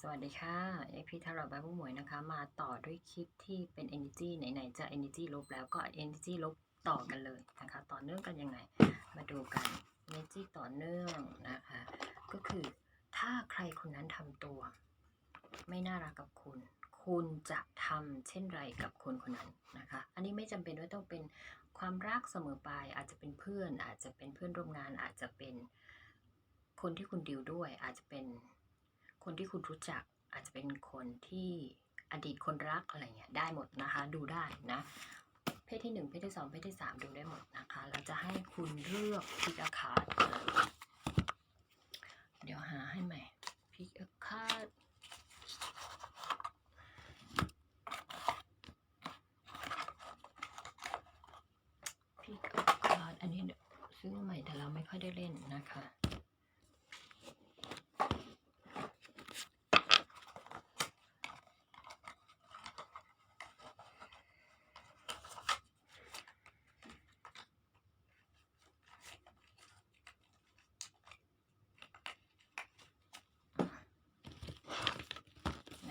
สวัสดีค่ะเอพีทารอดใบผู้หมวยนะคะ มาต่อด้วยคลิปที่เป็น energy ไหนๆจะ energy ลบแล้วก็ energy ลบต่อกันเลยนะคะ ต่อเนื่องกันยังไง มาดูกัน energy ต่อเนื่องนะคะ ก็คือถ้าใครคนนั้นทำตัว ไม่น่ารักกับคุณ คุณจะทำเช่นไรกับคนคนนั้นนะคะ อันนี้ไม่จำเป็นว่าต้องเป็นความรักเสมอไป อาจจะเป็นเพื่อน อาจจะเป็นเพื่อนร่วมงาน อาจจะเป็นคนที่คุณดิวด้วย อาจจะเป็น คนที่คุณรู้จักอาจจะเป็นคนที่อดีตคนรักอะไรเงี้ยได้หมดนะคะดูได้นะเพศที่หนึ่งเพศที่สองเพศที่สามดูได้หมดนะคะ เราจะให้คุณเลือกพิกอาคาร์ดเดี๋ยวหาให้ใหม่พิกอาคาร์ดพี่ก็คาร์ดอันนี้ซื้อมาใหม่แต่เราไม่ค่อยได้เล่นนะคะ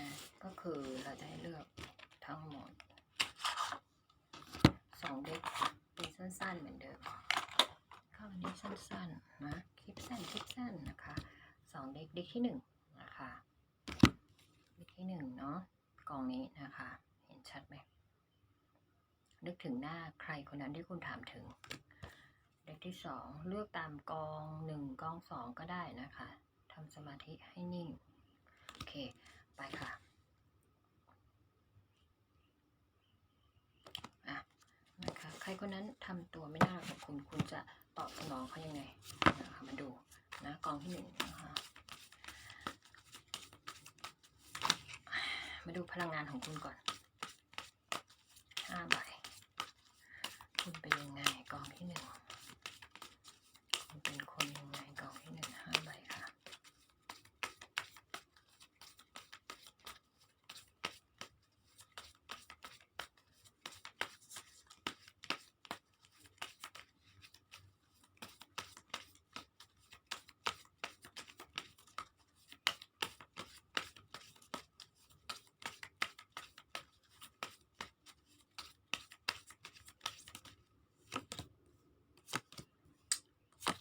นะก็ คือเราจะให้เลือกทั้งหมดสองเด็กเป็นสั้นๆเหมือนเดิมก็วันนี้สั้นๆนะคลิปสั้นคลิปสั้นนะคะสองเด็กเด็กที่หนึ่งนะคะเด็กที่หนึ่งเนาะกองนี้นะคะ เห็นชัดไหมนึกถึงหน้าใครคนนั้นที่คุณถามถึง เด็กที่สองเลือกตามกองหนึ่งกองสองก็ได้นะคะทำสมาธิให้นิ่ง โอเค ไปค่ะ อะ นะคะใครคนนั้นทำตัวไม่น่ารักกับคุณ คุณจะตอบสนองเขายังไงนะคะมาดูนะกองที่หนึ่งนะคะมาดูพลังงานของคุณก่อนห้าใบคุณเป็นยังไงกองที่หนึ่ง คุณเป็นคนยังไงกองที่หนึ่งห้าใบค่ะ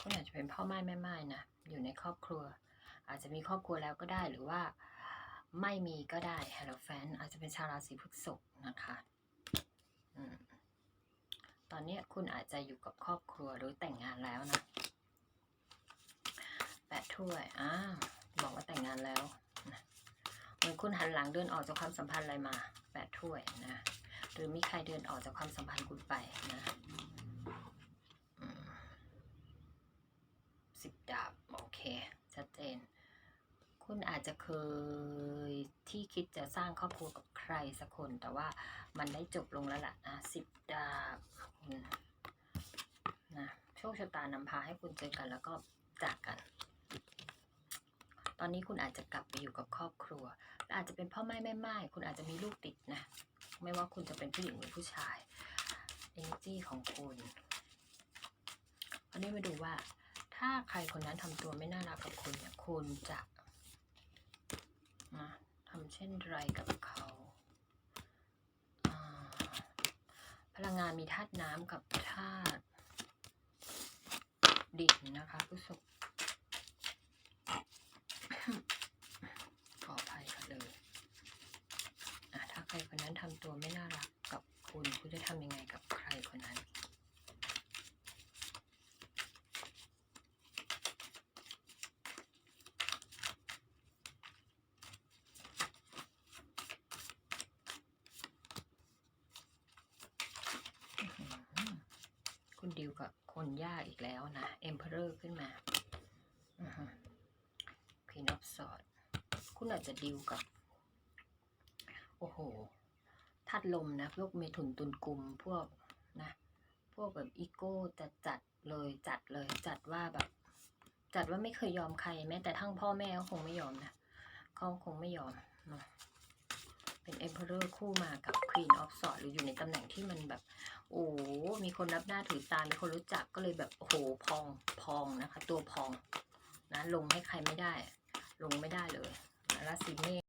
คุณอาจจะเป็นพ่อไม้แม่ไม้นะอยู่ในครอบครัว อาจจะมีครอบครัวแล้วก็ได้หรือว่าไม่มีก็ได้ฮัลโหลแฟนอาจจะเป็นชาวราศีพฤษภนะคะอตอนนี้คุณอาจจะอยู่กับครอบครัวหรือแต่งงานแล้วนะแปดถ้วยอ้าบอกว่าแต่งงานแล้วนะเหมือนคุณหันหลังเดินออกจากความสัมพันธ์อะไรมาแปดถ้วยนะหรือมีใครเดินออกจากความสัมพันธ์คุณไปนะอืม สิบดาบ โอเค ชัดเจน คุณอา จะเคยที่คิดจะสร้างครอบครัวกับใครสักคน แต่ว่ามันได้จบลงแล้วล่ะนะสิบดาบนะโชคชะตานำพาให้คุณเจอกันแล้วก็จากกัน ตอนนี้คุณอาจจะกลับไปอยู่กับครอบครัว อาจจะเป็นพ่อแม่แม่ไม้คุณอาจจะมีลูกติดนะ ไม่ว่าคุณจะเป็นผู้หญิงหรือผู้ชาย energy ของคุณอันนี้มาดูว่าถ้าใครคนนั้นทำตัวไม่น่ารักกับคุณเนี่ยคุณจะ นะทำเช่นไรกับเขาพลังงานมีธาตุน้ำกับธาตุดินนะคะผู้ศก ขออภัยค่ะเลยอะถ้าใครคนนั้นทำตัวไม่น่ารักกับคุณ คุณจะทำยังไงกับใครคนนั้น อื้อหือคุณดิว กับคนยากอีกแล้วนะ Emperor ขึ้นมาอือฮึ Queen of Swords คุณอาจจะดิวกับ โอ้โหทัดลมนะ พวกเมถุนตุนกลุ่มพวกนะ พวกแบบอีโก้จัดจัดเลยจัดเลยจัดว่าแบบ จัดว่าไม่เคยยอมใครแม้แต่ทั้งพ่อแม่ก็คงไม่ยอมนะเขาคงไม่ยอมเนอะ เป็น Emperor คู่มากับ Queen of s w o r d หรืออยู่ในตำแหน่งที่มันแบบ โอ้ มีคนรับหน้าถือตามีคนรู้จักก็เลยแบบโอ้โหพองพองนะคะ ตัวพองนะลงให้ใครไม่ได้ ลงไม่ได้เลยนะราศีเมษ